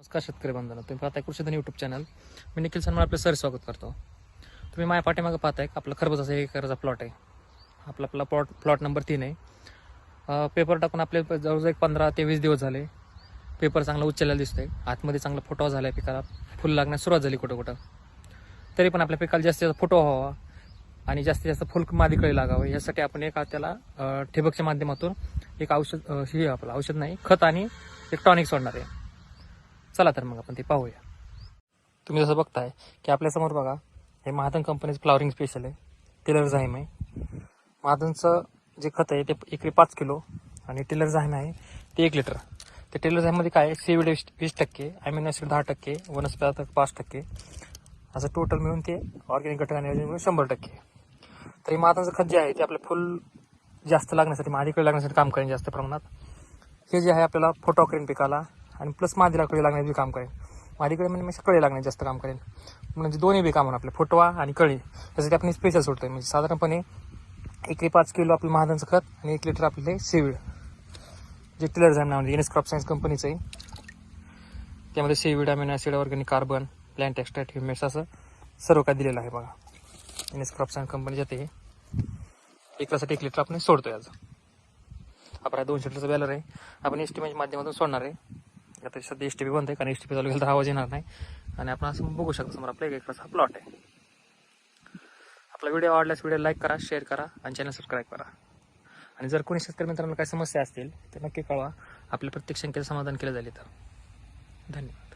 नमस्कार शेतकरी बांधवांनो तुम्ही पाहताय कृषीधन यूट्यूब चॅनल मी निखिल सन्मान आपलं सर स्वागत करतो. तुम्ही माझ्या पाठीमागं पाहताय आपलं खरबूजाचा एक एकरचा प्लॉट आहे. आपला आपला प्लॉट प्लॉट नंबर तीन आहे. पेपर टाकून आपले जवळजवळ एक पंधरा ते वीस दिवस झाले. पेपर चांगला उचललेला दिसतोय. आतमध्ये चांगला फोटो झाला आहे पिकाला. फुल लागण्यास सुरुवात झाली कुठं कुठं. तरी पण आपल्या पिकाला जास्तीत जास्त फोटो व्हावा आणि जास्तीत जास्त फुल मादीकडे लागावं. यासाठी आपण एक त्याला ठिबकच्या माध्यमातून एक औषध हे आपलं औषध नाही खत आणि एक टॉनिक सोडणार आहे. चला तर मग आपण ते पाहूया. तुम्ही जसं बघताय की आपल्यासमोर बघा हे महादन कंपनीचं फ्लॉवरिंग स्पेशल आहे. टिलर झाईम आहे. महादनचं जे खत आहे ते एकरी पाच किलो आणि टिलर झाईम आहे ते एक लिटर. ते टेलर झाईममध्ये काय सीविड वीस वीस टक्के आयमिन ॲसिड दहा टक्के वनस्पती पाच टक्के. असं टोटल मिळून ते ऑर्गॅनिक घटक आणि मिळून शंभर टक्के. तर हे महादनचं खत जे आहे ते आपलं फुल जास्त लागण्यासाठी मादीकडे लागण्यासाठी काम करेन जास्त प्रमाणात. हे जे आहे आपल्याला फोटोक्रेन पिकाला आणि प्लस मादीला कळी लागण्याचं बी काम करेन. माझ्याकडे म्हणजे मी कळी लागण्याचं जास्त काम करेन. म्हणजे दोन्ही बी काम होणार आपले फोटवा आणि कळी. त्यासाठी आपण स्पेशल सोडतोय. म्हणजे साधारणपणे एकरी पाच किलो आपलं महादांचं खत आणि एक लिटर आपले सेविळ जे टिलर झाड नाव एन एस क्रॉप सायन्स कंपनीचं आहे. त्यामध्ये seaweed amino acid organic carbon plant extract humates असं सर्व काय दिलेलं आहे बघा. एन एस क्रॉप सायन्स कंपनीच्या ते एकरासाठी एक लिटर आपण सोडतो आज. आपण दोनशे लिटरचा बॅलर आहे. आपण एस टी माध्यमातून सोडणार आहे. आता सध्या एस टी पी बंद आहे कारण एस टी पी चालू केलं तर आवाज येणार नाही. आणि आपण असं बघू शकतो समोर आपल्या एक एकराचा प्लॉट आहे. आपला व्हिडिओ आवडल्यास व्हिडिओ लाईक करा शेअर करा आणि चॅनल सबस्क्राईब करा. आणि जर कोणी शेतकरी मित्रांना काही समस्या असतील तर नक्की कळवा. आपल्या प्रत्येक शंकेचं समाधान केलं जाईल तर धन्यवाद.